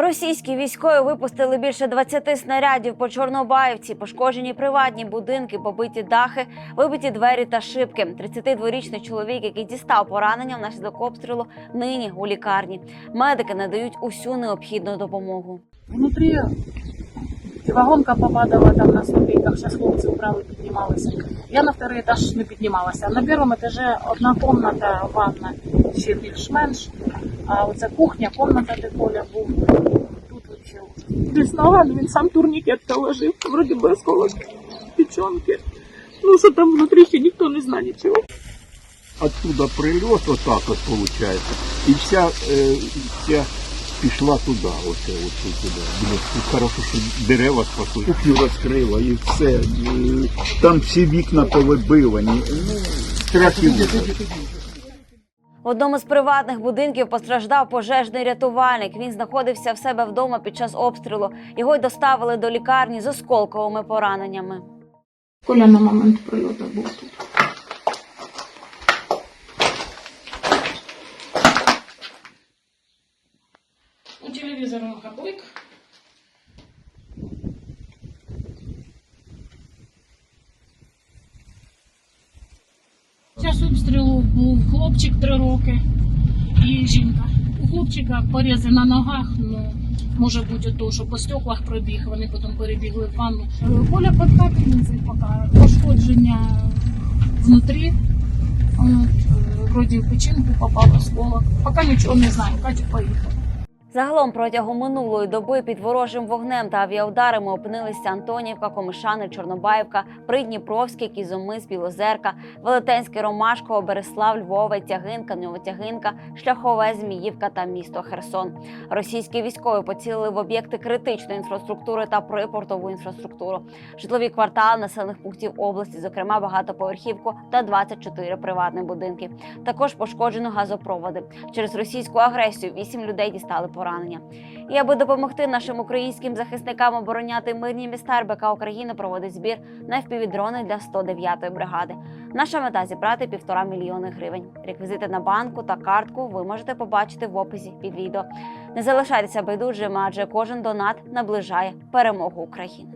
Російські військові випустили більше 20 снарядів по Чорнобаївці, пошкоджені приватні будинки, побиті дахи, вибиті двері та шибки. 32-річний чоловік, який дістав поранення внаслідок обстрілу, нині у лікарні. Медики надають усю необхідну допомогу. Внутрі вагонка попадала там на ступеньках, зараз хлопці вбрали, піднімалися. Я на второй етаж не піднімалася. На першому етажі одна кімната, ванна, ще більш-менш. А оце кухня, кімната, де Коля був. Ужас. Він сам турнікет положив, вроді би осколок печенки. Ну, що там внутрі ще ніхто не знає нічого. оттуда прильот, вот так вот получается, и вся, э, вся пішла туди, оце, оце туди. Блін, тут хорошо, що дерева спасли. Кухню розкрила і все. Е, Там всі вікна повибивані. Ну, страхів. В одному з приватних будинків постраждав пожежний рятувальник. Він знаходився в себе вдома під час обстрілу. Його й доставили до лікарні з осколковими пораненнями. Коля на момент прильоту був тут. У телевізора хаплик. Час обстрілу був хлопчик три роки і жінка. У хлопчика порізи на ногах, ну може бути то, що по стеклах пробіг, вони потім перебігли в ванну. Коля під капельницею поки пошкодження внутрі. Е, вроді в печінку попав осколок. Поки нічого не знаю, Катя поїхала. Загалом протягом минулої доби під ворожим вогнем та авіаударами опинилися Антонівка, Комишани, Чорнобаївка, Придніпровське, Кізомис, Білозерка, Велетенське, Ромашково, Береслав, Львове, Тягинка, Новотягинка, Шляхове, Зміївка та місто Херсон. Російські військові поцілили в об'єкти критичної інфраструктури та припортову інфраструктуру, житлові квартали населених пунктів області, зокрема багатоповерхівку та 24 приватні будинки. Також пошкоджено газопроводи. Через російську агресію вісім людей дістали поранення. І аби допомогти нашим українським захисникам обороняти мирні міста РБК України проводить збір на впівдрони для 109-ї бригади. Наша мета зібрати півтора мільйони гривень. Реквізити на банку та картку ви можете побачити в описі під відео. Не залишайтеся байдужими, адже кожен донат наближає перемогу України.